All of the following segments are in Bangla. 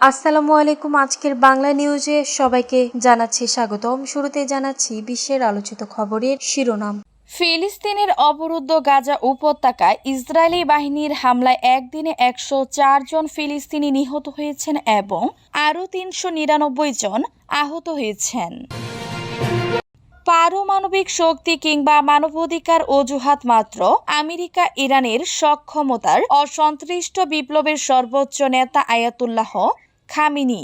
আসসালামু আলাইকুম। আজকের বাংলা নিউজে সবাইকে জানাচ্ছি স্বাগতম। শুরুতে জানাচ্ছি বিশ্বের আলোচিত খবরের শিরোনাম। ফিলিস্তিনের অবরুদ্ধ গাজা উপত্যকায় ইসরায়েলি বাহিনীর হামলায় একদিনে একশো চার জন ফিলিস্তিনি নিহত হয়েছেন এবং আরও তিনশো নিরানব্বই জন আহত হয়েছেন। পারমাণবিক শক্তি কিংবা মানবাধিকার অজুহাত মাত্র আমেরিকা ইরানের সক্ষমতার অসন্তুষ্ট বিপ্লবের সর্বোচ্চ নেতা আয়াতুল্লাহ খামিনি।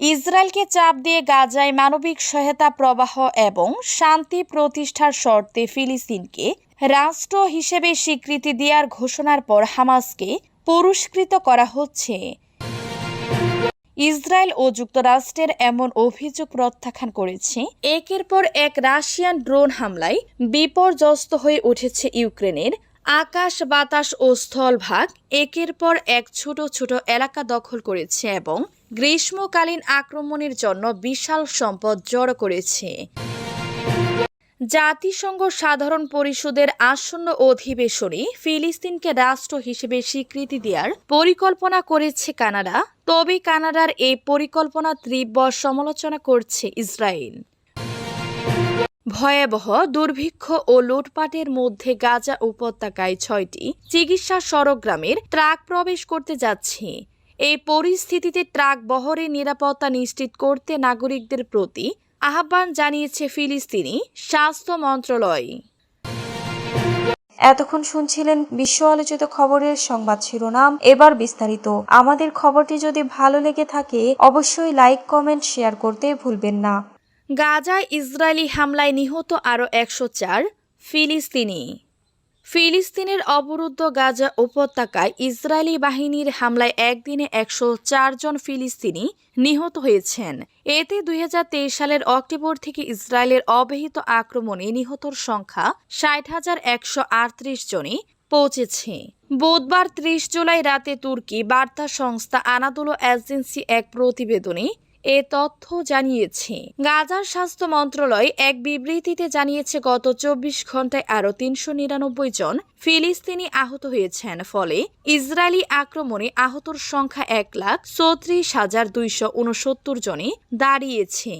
ইসরায়েলকে চাপ দিয়ে গাজায় মানবিক সহায়তা প্রবাহ এবং শান্তি প্রতিষ্ঠার শর্তে ফিলিস্তিনকে রাষ্ট্র হিসেবে স্বীকৃতি দেওয়ার ঘোষণার পর হামাসকে পুরস্কৃত করা হচ্ছে। ইসরায়েল ও যুক্তরাষ্ট্রের এমন অভিযোগ প্রত্যাখ্যান করেছে। একের পর এক রাশিয়ান ড্রোন হামলায় বিপর্যস্ত হয়ে উঠেছে ইউক্রেনের আকাশ, বাতাস ও স্থলভাগ একের পর এক ছোট ছোট এলাকা দখল করেছে এবং গ্রীষ্মকালীন আক্রমণের জন্য বিশাল সম্পদ জড়ো করেছে। জাতিসংঘ সাধারণ পরিষদের আসন্ন অধিবেশনে ফিলিস্তিনকে রাষ্ট্র হিসেবে স্বীকৃতি দেওয়ার পরিকল্পনা করেছে কানাডা। তবে কানাডার এই পরিকল্পনা তীব্র সমালোচনা করছে ইসরায়েল। ভয়াবহ দুর্ভিক্ষ ও লুটপাটের মধ্যে গাজা উপত্যকায় ছয়টি চিকিৎসা সরগ্রামের ট্রাক প্রবেশ করতে যাচ্ছে। এই পরিস্থিতিতে ট্রাক বহরে নিরাপত্তা নিশ্চিত করতে নাগরিকদের প্রতি আহ্বান জানিয়েছে ফিলিস্তিনি স্বাস্থ্য মন্ত্রণালয়। এতক্ষণ শুনছিলেন বিশ্ব আলোচিত খবরের সংবাদ শিরোনাম। এবার বিস্তারিত। আমাদের খবরটি যদি ভালো লেগে থাকে অবশ্যই লাইক কমেন্ট শেয়ার করতে ভুলবেন না। গাজায় ইসরায়েলি হামলায় নিহত আরও একশো চার ফিলিস্তিনি। ফিলিস্তিনের অবরুদ্ধ গাজা উপত্যকায় ইসরায়েলি বাহিনীর হামলায় একদিনে একশো জন ফিলিস্তিনি নিহত হয়েছেন। এতে দুই হাজার তেইশ সালের অক্টোবর থেকে ইসরায়েলের অবহিত আক্রমণে নিহতর সংখ্যা ষাট হাজার একশো জনে পৌঁছেছে। বুধবার ত্রিশ জুলাই রাতে তুর্কি বার্তা সংস্থা আনাদুলো এজেন্সি এক প্রতিবেদনে এ তথ্য জানিয়েছে। গাজার স্বাস্থ্য মন্ত্রণালয় এক বিবৃতিতে জানিয়েছে, গত চব্বিশ ঘন্টায় আরও তিনশো নিরানব্বই জন ফিলিস্তিনি আহত হয়েছেন। ফলে ইসরায়েলি আক্রমণে আহতর সংখ্যা এক লাখ চৌত্রিশ হাজার দুইশো উনসত্তর জনে দাঁড়িয়েছে।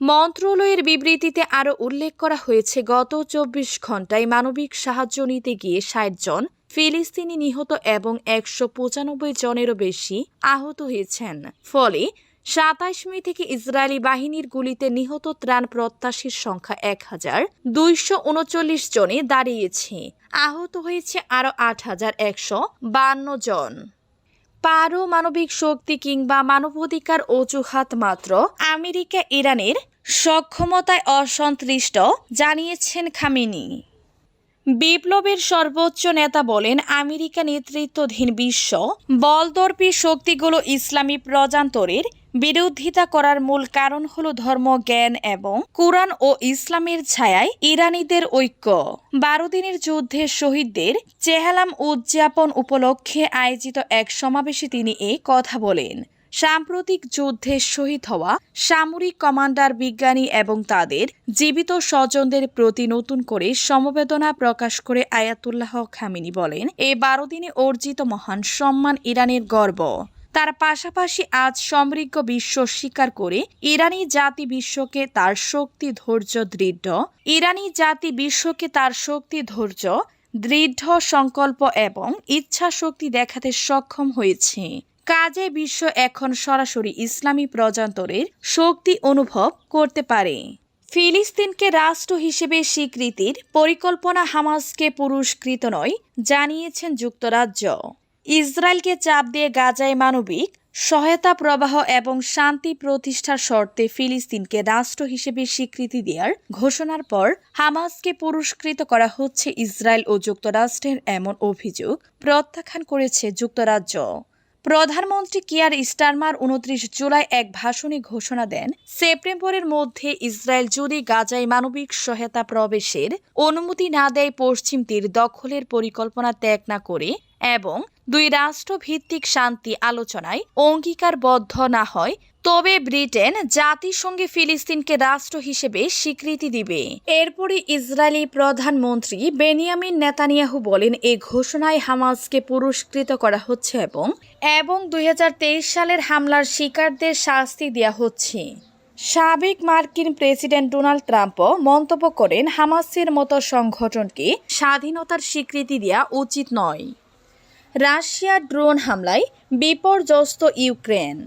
মন্ত্রণালয়ের বিবৃতিতে আরও উল্লেখ করা হয়েছে, গত চব্বিশ ঘন্টায় মানবিক সাহায্য নিতে গিয়ে ষাট জন ফিলিস্তিনি নিহত এবং একশো পঁচানব্বই জনেরও বেশি আহত হয়েছেন। ফলে সাতাইশ মে থেকে ইসরায়েলি বাহিনীর গুলিতে নিহত ত্রাণ প্রত্যাশীর সংখ্যা এক হাজার দুইশো উনচল্লিশ জনে দাঁড়িয়েছে। আহত হয়েছে আরও আট হাজার একশো বান্ন জন। পারমাণবিক শক্তি কিংবা মানবাধিকার অজুহাত মাত্র আমেরিকা ইরানের সক্ষমতায় অসন্তুষ্ট, জানিয়েছেন খামিনি। বিপ্লবের সর্বোচ্চ নেতা বলেন আমেরিকা নেতৃত্বাধীন বিশ্ব। বলদর্পী শক্তিগুলো ইসলামী প্রজান্তরের বিরোধিতা করার মূল কারণ হল ধর্ম জ্ঞান এবং কোরআন ও ইসলামের ছায়ায় ইরানিদের ঐক্য। বারো দিনের যুদ্ধে শহীদদের চেহালাম উদযাপন উপলক্ষে আয়োজিত এক সমাবেশে তিনি এ কথা বলেন। সাম্প্রতিক যুদ্ধে শহীদ হওয়া সামরিক কমান্ডার বিজ্ঞানী এবং তাদের জীবিত স্বজনদের প্রতি নতুন করে সমবেদনা প্রকাশ করে আয়াতুল্লাহ খামিনি বলেন এই বারো দিনে অর্জিত মহান সম্মান ইরানের গর্ব। তার পাশাপাশি আজ সমৃদ্ধ বিশ্ব স্বীকার করে ইরানি জাতি বিশ্বকে তার শক্তি ধৈর্য দৃঢ়। ইরানি জাতি বিশ্বকে তার শক্তি ধৈর্য দৃঢ় সংকল্প এবং ইচ্ছা শক্তি দেখাতে সক্ষম হয়েছে। কাজে বিশ্ব এখন সরাসরি ইসলামী প্রজান্তরের শক্তি অনুভব করতে পারে। ফিলিস্তিনকে রাষ্ট্র হিসেবে স্বীকৃতির পরিকল্পনা হামাসকে পুরস্কৃত নয়, জানিয়েছেন যুক্তরাজ্য। ইসরায়েলকে চাপ দিয়ে গাজায় মানবিক সহায়তা প্রবাহ এবং শান্তি প্রতিষ্ঠার শর্তে ফিলিস্তিনকে রাষ্ট্র হিসেবে স্বীকৃতি দেওয়ার ঘোষণার পর হামাসকে পুরস্কৃত করা হচ্ছে ইসরায়েল ও যুক্তরাষ্ট্রের এমন অভিযোগ প্রত্যাখ্যান করেছে যুক্তরাজ্য। প্রধানমন্ত্রী কিয়ার স্টারমার উনত্রিশ জুলাই এক ভাষণে ঘোষণা দেন, সেপ্টেম্বরের মধ্যে ইসরায়েল যদি গাজায় মানবিক সহায়তা প্রবেশের অনুমতি না দেয়, পশ্চিম তীর দখলের পরিকল্পনা ত্যাগ না করে এবং দুই রাষ্ট্রভিত্তিক শান্তি আলোচনায় অঙ্গীকারবদ্ধ না হয় তবে ব্রিটেন জাতিসংঘে ফিলিস্তিনকে রাষ্ট্র হিসেবে স্বীকৃতি দিবে। এরপরে ইসরায়েলি প্রধানমন্ত্রী বেনিয়ামিন নেতানিয়াহু বলেন এই ঘোষণায় হামাসকে পুরস্কৃত করা হচ্ছে এবং এবং দুই হাজার তেইশ সালের হামলার শিকারদের শাস্তি দেওয়া হচ্ছে। সাবেক মার্কিন প্রেসিডেন্ট ডোনাল্ড ট্রাম্পও মন্তব্য করেন, হামাসের মতো সংগঠনকে স্বাধীনতার স্বীকৃতি দেওয়া উচিত নয়। রাশিয়ার ড্রোন হামলায় বিপর্যস্ত ইউক্রেন।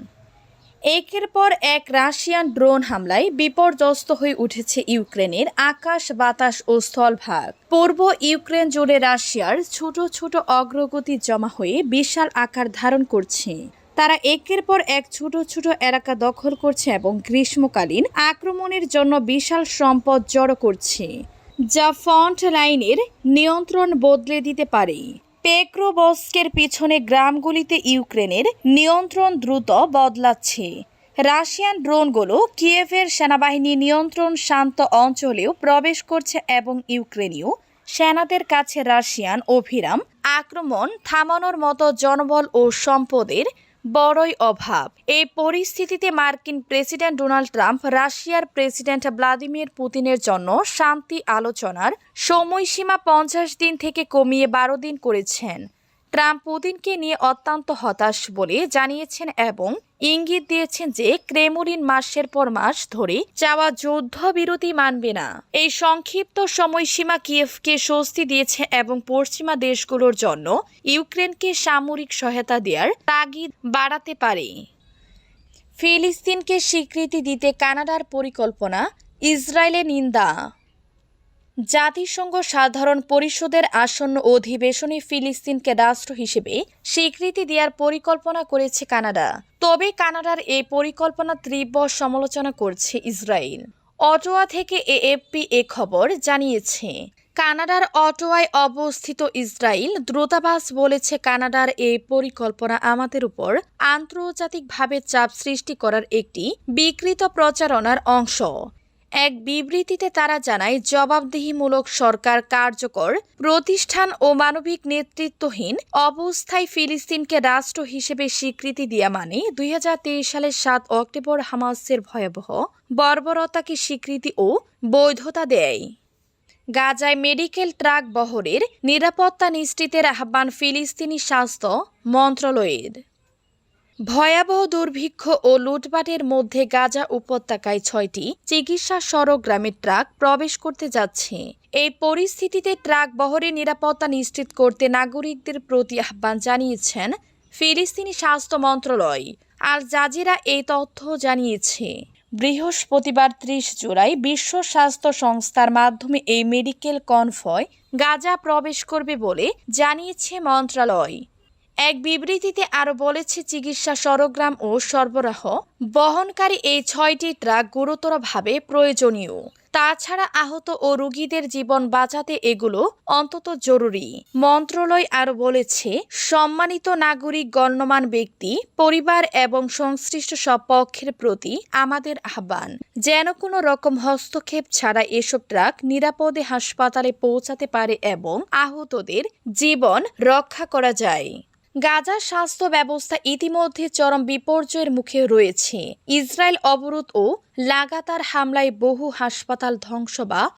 একের পর এক রাশিয়ান ড্রোন হামলায় বিপর্যস্ত হয়ে উঠেছে ইউক্রেনের আকাশ, বাতাস ও স্থলভাগ পূর্ব ইউক্রেন জুড়ে রাশিয়ার ছোট ছোট অগ্রগতি জমা হয়ে বিশাল আকার ধারণ করছে। তারা একের পর এক ছোট ছোট এলাকা দখল করছে এবং গ্রীষ্মকালীন আক্রমণের জন্য বিশাল সম্পদ জড়ো করছে, যা ফ্রন্ট লাইনের নিয়ন্ত্রণ বদলে দিতে পারে। পেক্রোবস্কের পিছনে গ্রামগুলিতে ইউক্রেনের নিয়ন্ত্রণ দ্রুত বদলাচ্ছে। রাশিয়ান ড্রোনগুলো কিয়েভের সেনাবাহিনী নিয়ন্ত্রণ শান্ত অঞ্চলেও প্রবেশ করছে এবং ইউক্রেনীয় সেনাদের কাছে রাশিয়ান অভিরাম আক্রমণ থামানোর মতো জনবল ও সম্পদের বড়ই অভাব। এই পরিস্থিতিতে মার্কিন প্রেসিডেন্ট ডোনাল্ড ট্রাম্প, রাশিয়ার প্রেসিডেন্ট ভ্লাদিমির পুতিনের জন্য শান্তি আলোচনার সময়সীমা পঞ্চাশ দিন থেকে কমিয়ে বারো দিন করেছেন। ট্রাম্প পুতিনকে নিয়ে অত্যন্ত হতাশ বলে জানিয়েছেন এবং ইঙ্গিত দিয়েছেন যে ক্রেমলিন মাসের পর মাস ধরে চাওয়া যুদ্ধবিরতি মানবে না। এই সংক্ষিপ্ত সময়সীমা কিয়েভকে স্বস্তি দিয়েছে এবং পশ্চিমা দেশগুলোর জন্য ইউক্রেনকে সামরিক সহায়তা দেওয়ার তাগিদ বাড়াতে পারে। ফিলিস্তিনকে স্বীকৃতি দিতে কানাডার পরিকল্পনা ইসরায়েলের নিন্দা। জাতিসংঘ সাধারণ পরিষদের আসন্ন অধিবেশনে ফিলিস্তিনকে রাষ্ট্র হিসেবে স্বীকৃতি দেওয়ার পরিকল্পনা করেছে কানাডা। তবে কানাডার এই পরিকল্পনা তীব্র সমালোচনা করছে ইসরায়েল। অটোয়া থেকে এএফপি এ খবর জানিয়েছে, কানাডার অটোয়ায় অবস্থিত ইসরায়েল দ্রুতাবাস বলেছে কানাডার এই পরিকল্পনা আমাদের উপর আন্তর্জাতিকভাবে চাপ সৃষ্টি করার একটি বিকৃত প্রচারণার অংশ। এক বিবৃতিতে তারা জানায়, জবাবদিহিমূলক সরকার কার্যকর, প্রতিষ্ঠান ও মানবিক নেতৃত্বহীন, অবস্থায় ফিলিস্তিনকে রাষ্ট্র হিসেবে স্বীকৃতি দেয়া মানে দুই হাজার তেইশ সালের সাত অক্টোবর হামাসের ভয়াবহ বর্বরতাকে স্বীকৃতি ও বৈধতা দেয়। গাজায় মেডিকেল ট্রাক বহরের নিরাপত্তা নিশ্চিতের আহ্বান ফিলিস্তিনি স্বাস্থ্য মন্ত্রণালয়ের। ভয়াবহ দুর্ভিক্ষ ও লুটপাটের মধ্যে গাজা উপত্যকায় ছয়টি চিকিৎসা সরগ্রামের ট্রাক প্রবেশ করতে যাচ্ছে। এই পরিস্থিতিতে ট্রাক বহরের নিরাপত্তা নিশ্চিত করতে নাগরিকদের প্রতি আহ্বান জানিয়েছেন ফিলিস্তিনি স্বাস্থ্য মন্ত্রণালয়। আর জাজিরা এই তথ্য জানিয়েছে। বৃহস্পতিবার ত্রিশ জুলাই বিশ্ব স্বাস্থ্য সংস্থার মাধ্যমে এই মেডিকেল কনভয় গাজা প্রবেশ করবে বলে জানিয়েছে মন্ত্রণালয়। এক বিবৃতিতে আরও বলেছে, চিকিৎসা সরগ্রাম ও সরবরাহ বহনকারী এই ছয়টি ট্রাক গুরুতরভাবে প্রয়োজনীয়। তাছাড়া আহত ও রোগীদের জীবন বাঁচাতে এগুলো অন্তত জরুরি। মন্ত্রণালয় আরও বলেছে, সম্মানিত নাগরিক গণ্যমান ব্যক্তি, পরিবার এবং সংশ্লিষ্ট সব পক্ষের প্রতি আমাদের আহ্বান, যেন কোনো রকম হস্তক্ষেপ ছাড়া এসব ট্রাক নিরাপদে হাসপাতালে পৌঁছাতে পারে এবং আহতদের জীবন রক্ষা করা যায়। গাজার স্বাস্থ্য ব্যবস্থা ইতিমধ্যে চরম বিপর্যয়ের মুখে রয়েছে। ইসরায়েল অবরোধ ও লাগাতার হামলায় বহু হাসপাতাল ধ্বংস বা